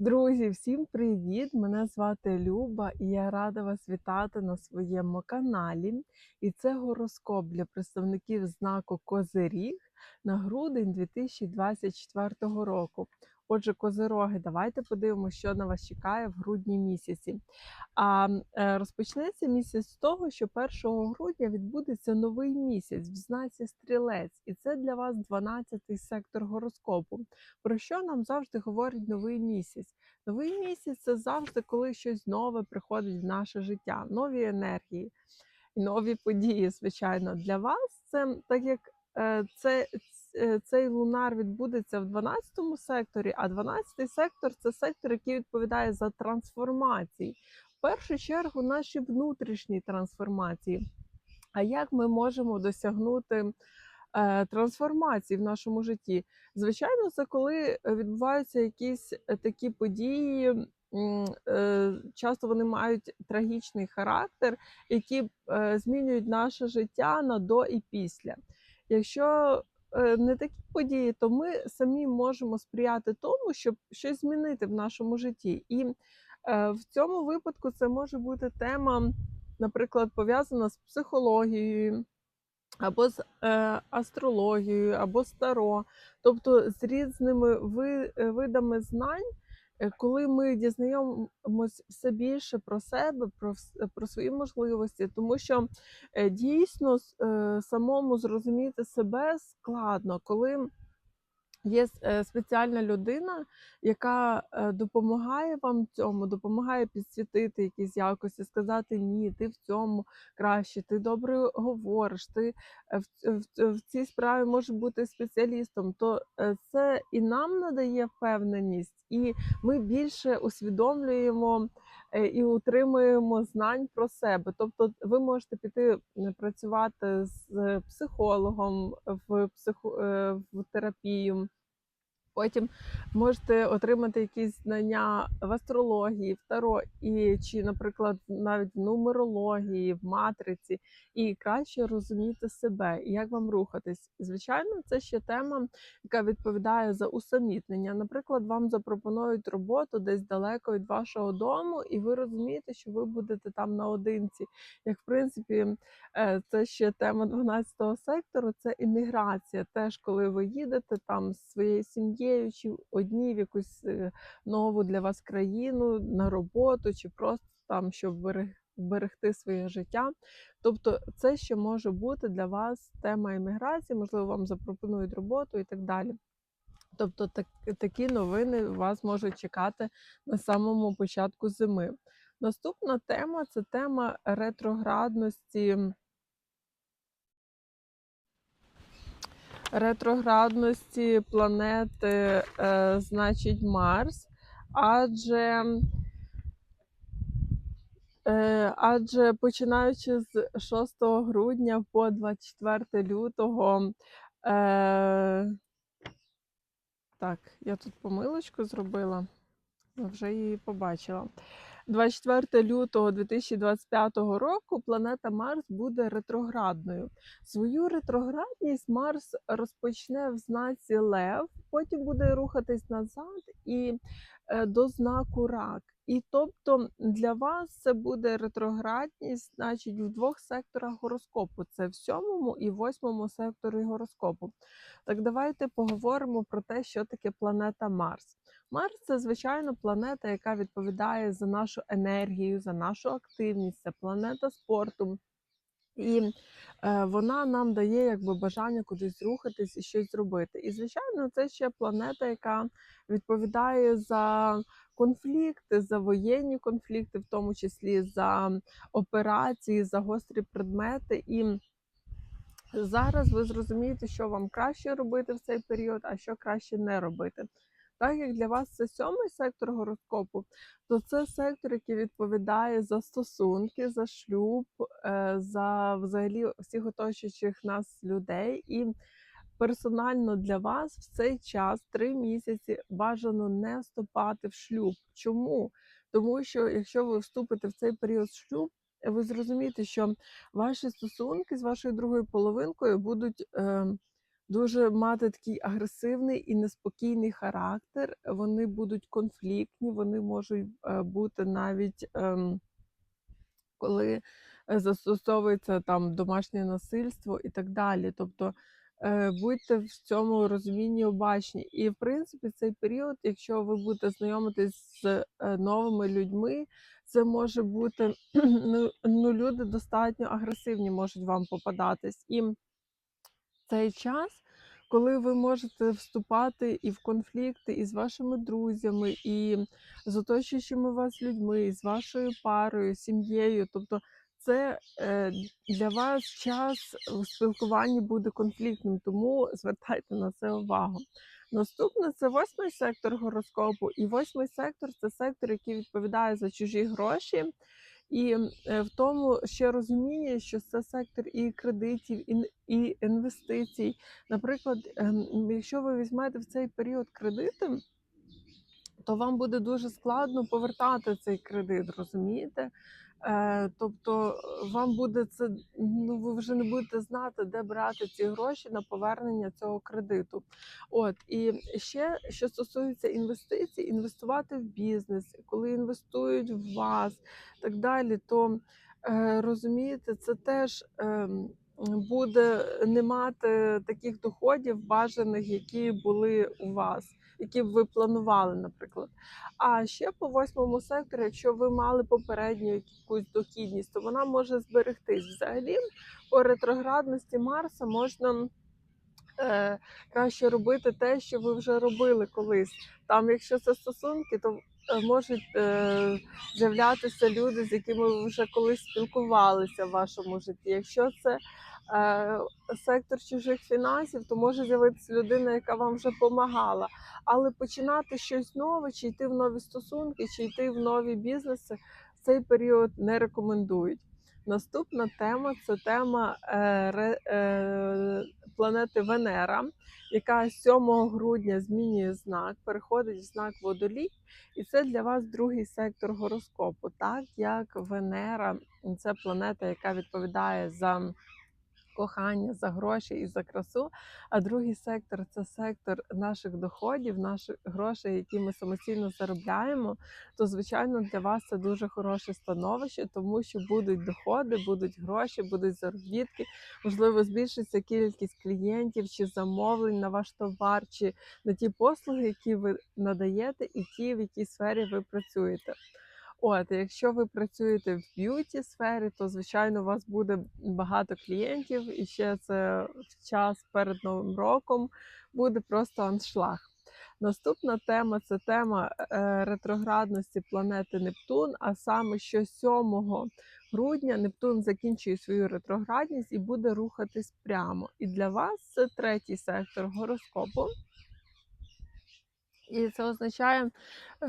Друзі, всім привіт! Мене звати Люба і я рада вас вітати на своєму каналі. І це гороскоп для представників знаку Козиріг на грудень 2024 року. Отже, козироги, давайте подивимося, що на вас чекає в грудні місяці. А е, розпочнеться місяць з того, що 1 грудня відбудеться новий місяць в знаці стрілець, і це для вас 12-й сектор гороскопу. Про що нам завжди говорить новий місяць? Новий місяць це завжди, коли щось нове приходить в наше життя, нові енергії, нові події. Звичайно, для вас це так як е, це. Е, Цей лунар відбудеться в 12 секторі, а 12 сектор це сектор, який відповідає за трансформації. В першу чергу наші внутрішні трансформації. А як ми можемо досягнути е, трансформації в нашому житті? Звичайно, це коли відбуваються якісь е, такі події. Часто вони мають трагічний характер, які змінюють наше життя на до і після. Якщо не такі події, то ми самі можемо сприяти тому, щоб щось змінити в нашому житті. І е, в цьому випадку це може бути тема, наприклад, пов'язана з психологією. Або з е, астрологією, або з таро, тобто з різними ви, е, видами знань, е, коли ми дізнаємось все більше про себе, про, вс- про свої можливості, тому що е, дійсно е, самому зрозуміти себе складно, коли Є е, спеціальна людина, яка е, допомагає вам цьому, допомагає підсвітити якісь якості, сказати ні, ти в цьому краще, ти добре говориш, ти е, в, в, в цій справі можеш бути спеціалістом. То це і нам надає впевненість, і ми більше усвідомлюємо і утримуємо знань про себе. Тобто, ви можете піти працювати з психологом в психо, е, в терапію. Потім можете отримати якісь знання в астрології, в таро, і чи, наприклад, навіть в нумерології, в матриці, і краще розуміти себе, і як вам рухатись. Звичайно, це ще тема, яка відповідає за усамітнення. Наприклад, вам запропонують роботу десь далеко від вашого дому, і ви розумієте, що ви будете там наодинці. Як в принципі, е, це ще тема 12-го сектору, це імміграція. Теж коли ви їдете там з своєю сім'єю, чи одні в якусь е, нову для вас країну на роботу, чи просто там, щоб берег- вберегти своє життя. Тобто, це ще може бути для вас тема імміграції, можливо, вам запропонують роботу і так далі. Тобто, так, такі новини вас можуть чекати на самому початку зими. Наступна тема це тема ретроградності. Ретроградності планети, е, значить Марс, адже, е, адже починаючи з 6 грудня по 24 лютого. Е, так, я тут помилочку зробила, вже її побачила. 24 лютого 2025 року планета Марс буде ретроградною. Свою ретроградність Марс розпочне в знаці Лев, потім буде рухатись назад і е, до знаку Рак. І тобто для вас це буде ретроградність, значить, в двох секторах гороскопу: це в сьомому і восьмому секторі гороскопу. Так давайте поговоримо про те, що таке планета Марс. Марс це звичайно планета, яка відповідає за нашу енергію, за нашу активність, це планета спорту. І е, вона нам дає якби бажання кудись рухатись і щось зробити. І звичайно, це ще планета, яка відповідає за конфлікти, за воєнні конфлікти, в тому числі за операції, за гострі предмети. І зараз ви зрозумієте, що вам краще робити в цей період, а що краще не робити. Так як для вас це сьомий сектор гороскопу, то це сектор, який відповідає за стосунки, за шлюб, е, за взагалі всіх оточуючих нас людей. І персонально для вас в цей час, три місяці, бажано не вступати в шлюб. Чому? Тому що якщо ви вступите в цей період шлюб, ви зрозумієте, що ваші стосунки з вашою другою половинкою будуть. Е, дуже мати такий агресивний і неспокійний характер. Вони будуть конфліктні, вони можуть е, бути навіть ем, коли е, застосовується там домашнє насильство і так далі. Тобто е, будьте в цьому розумінні обачні. І в принципі, цей період, якщо ви будете знайомитись з новими людьми, це може бути ну, ну, люди достатньо агресивні можуть вам попадатись. І цей час, коли ви можете вступати і в конфлікти і з вашими друзями, і з оточуючими вас людьми, і з вашою парою, сім'єю. Тобто, це е, для вас час у спілкуванні буде конфліктним, тому звертайте на це увагу. Наступне це восьмий сектор гороскопу, і восьмий сектор це сектор, який відповідає за чужі гроші. І е, в тому ще розуміння, що це сектор і кредитів, і, і інвестицій. Наприклад, ем, якщо ви візьмете в цей період кредити, то вам буде дуже складно повертати цей кредит, розумієте? Е, тобто е, вам буде це, ну ви вже не будете знати, де брати ці гроші на повернення цього кредиту. От і ще що стосується інвестицій, інвестувати в бізнес, коли інвестують в вас, так далі, то е, розумієте, це теж. Е, Буде не мати таких доходів бажаних, які були у вас, які б ви планували, наприклад. А ще по восьмому сектору, якщо ви мали попередню якусь дохідність, то вона може зберегтись. Взагалі, по ретроградності Марса можна е, краще робити те, що ви вже робили колись. Там, якщо це стосунки, то е, можуть е, з'являтися люди, з якими ви вже колись спілкувалися в вашому житті. Якщо це сектор чужих фінансів, то може з'явитися людина, яка вам вже допомагала. Але починати щось нове, чи йти в нові стосунки, чи йти в нові бізнеси в цей період не рекомендують. Наступна тема це тема е, е, планети Венера, яка 7 грудня змінює знак, переходить в знак водолій, і це для вас другий сектор гороскопу, так як Венера це планета, яка відповідає за кохання, за гроші і за красу. А другий сектор це сектор наших доходів, наших грошей, які ми самостійно заробляємо. То, звичайно, для вас це дуже хороше становище, тому що будуть доходи, будуть гроші, будуть заробітки. Можливо, збільшиться кількість клієнтів чи замовлень на ваш товар, чи на ті послуги, які ви надаєте, і ті, в якій сфері ви працюєте. От, якщо ви працюєте в б'юті сфері, то звичайно у вас буде багато клієнтів, і ще це в час перед новим роком буде просто аншлаг. Наступна тема це тема е, ретроградності планети Нептун. А саме що 7 грудня Нептун закінчує свою ретроградність і буде рухатись прямо. І для вас це третій сектор гороскопу. І це означає, е,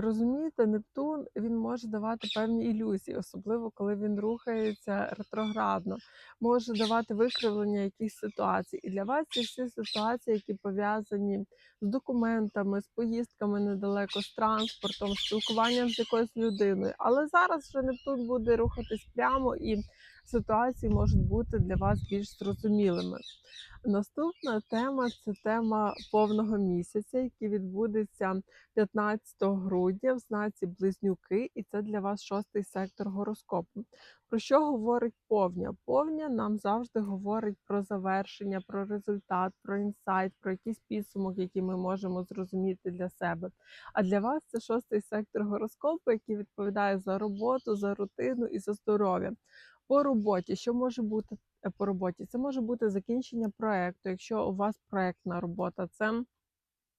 розумієте, Нептун він може давати певні ілюзії, особливо коли він рухається ретроградно, може давати викривлення якихось ситуацій. І для вас ці всі ситуації, які пов'язані з документами, з поїздками недалеко, з транспортом, спілкуванням з якоюсь людиною. Але зараз вже Нептун буде рухатись прямо, і ситуації можуть бути для вас більш зрозумілими. Наступна тема це тема повного місяця, який відбудеться 15 грудня в знаці Близнюки, і це для вас шостий сектор гороскопу. Про що говорить повня? Повня нам завжди говорить про завершення, про результат, про інсайт, про якийсь підсумок, який ми можемо зрозуміти для себе. А для вас це шостий сектор гороскопу, який відповідає за роботу, за рутину і за здоров'я. По роботі, що може бути е, по роботі? Це може бути закінчення проекту, якщо у вас проектна робота. Це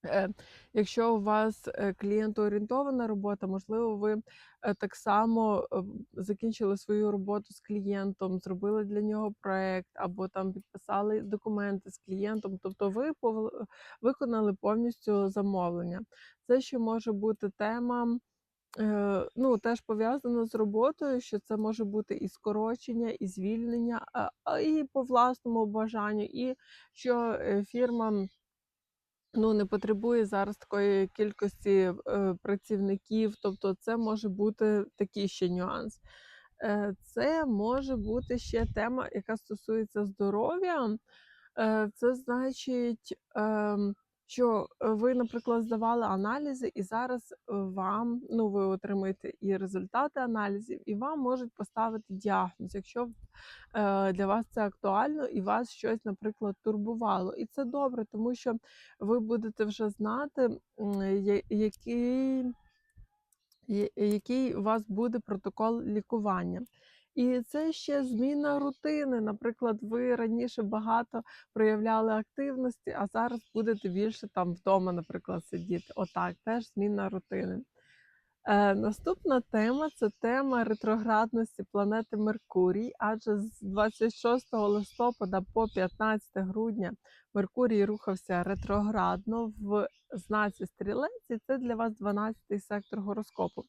е, Якщо у вас е, клієнтоорієнтована робота, можливо, ви так само закінчили свою роботу з клієнтом, зробили для нього проект, або там підписали документи з клієнтом, тобто ви виконали повністю замовлення. Це ще може бути тема. Е, ну, теж пов'язано з роботою, що це може бути і скорочення, і звільнення, і по власному бажанню, і що е, фірма ну, не потребує зараз такої кількості е, працівників. Тобто, це може бути такий ще нюанс. Е, Це може бути ще тема, яка стосується здоров'я. Е, Це значить, ем, що е, ви, наприклад, здавали аналізи, і зараз е, вам ну, ви отримаєте і результати аналізів, і вам можуть поставити діагноз, якщо е, для вас це актуально і вас щось, наприклад, турбувало. І це добре, тому що ви будете вже знати, який який у вас буде протокол лікування. І це ще зміна рутини. Наприклад, ви раніше багато проявляли активності, а зараз будете більше там вдома, наприклад, сидіти. Отак, теж зміна рутини. Е, наступна тема це тема ретроградності планети Меркурій, адже з 26 листопада по 15 грудня Меркурій рухався ретроградно в знаці стрілець, і це для вас 12-й сектор гороскопу.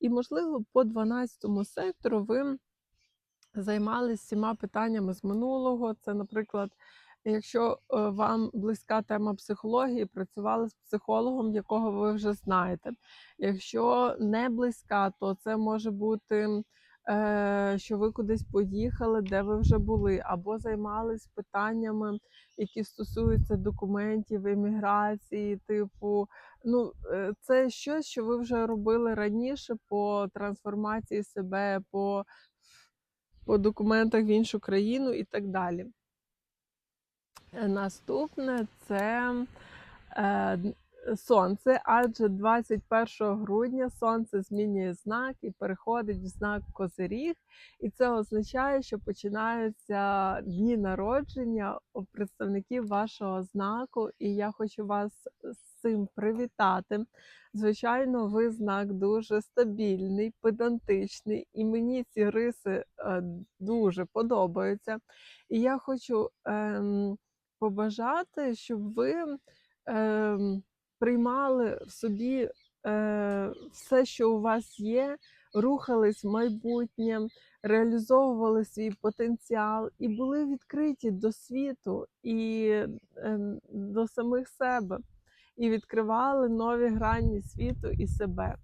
І, можливо, по 12-му сектору ви займалися всіма питаннями з минулого. Це, наприклад, якщо е, вам близька тема психології, працювали з психологом, якого ви вже знаєте. Якщо не близька, то це може бути. е, Що ви кудись поїхали, де ви вже були, або займались питаннями, які стосуються документів, еміграції, типу, ну е, це щось, що ви вже робили раніше по трансформації себе, по по документах в іншу країну і так далі. Е, Наступне це е, сонце, адже 21 грудня сонце змінює знак і переходить в знак Козиріг. І це означає, що починаються дні народження представників вашого знаку. І я хочу вас цим привітати. Звичайно, ви знак дуже стабільний, педантичний, і мені ці риси е, дуже подобаються. І я хочу ем, побажати, щоб ви ем, приймали в собі е, все, що у вас є, рухались в майбутнє, реалізовували свій потенціал і були відкриті до світу і ем, до самих себе, і відкривали нові грані світу і себе.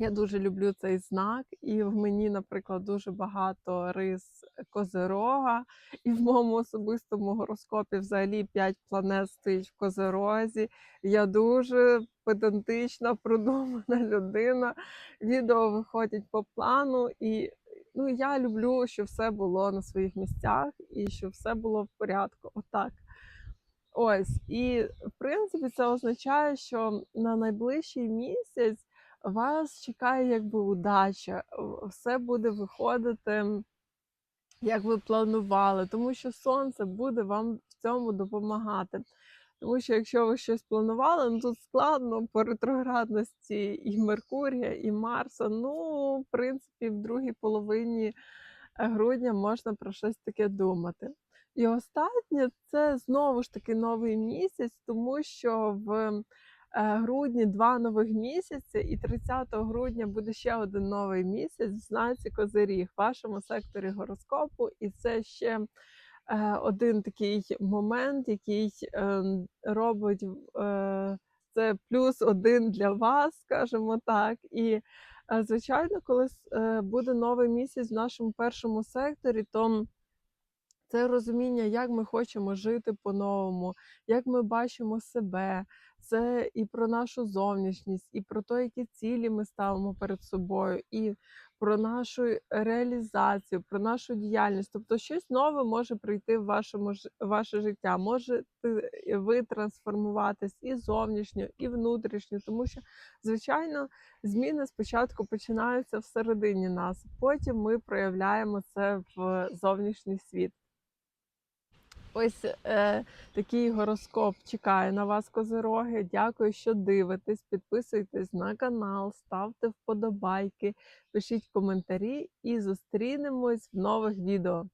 Я дуже люблю цей знак, і в мені, наприклад, дуже багато рис козирога. І в моєму особистому гороскопі взагалі 5 планет стоїть в козирозі. Я дуже педантична, продумана людина. Відео виходять по плану, і ну, я люблю, щоб все було на своїх місцях і щоб все було в порядку. Отак. Ось, і в принципі, це означає, що на найближчий місяць вас чекає якби удача, все буде виходити, як ви планували, тому що сонце буде вам в цьому допомагати. Тому що якщо ви щось планували, ну тут складно по ретроградності і Меркурія, і Марса. Ну, в принципі, в другій половині е, грудня можна про щось таке думати. І останнє це знову ж таки новий місяць, тому що в е, грудні два нових місяці, і 30 грудня буде ще один новий місяць в знаці Козиріг в вашому секторі гороскопу. І це ще е, один такий момент, який е, робить е, це плюс один для вас, скажімо так. І звичайно, коли буде новий місяць в нашому першому секторі, то це розуміння, як ми хочемо жити по-новому, як ми бачимо себе. Це і про нашу зовнішність, і про те, які цілі ми ставимо перед собою, і про нашу реалізацію, про нашу діяльність. Тобто щось нове може прийти в вашому ваше життя. Можете ви трансформуватись і зовнішньо, і внутрішньо, тому що, звичайно, зміни спочатку починаються всередині нас, потім ми проявляємо це в зовнішній світ. Ось е, такий гороскоп чекає на вас, козироги. Дякую, що дивитесь. Підписуйтесь на канал, ставте вподобайки, пишіть коментарі і зустрінемось в нових відео.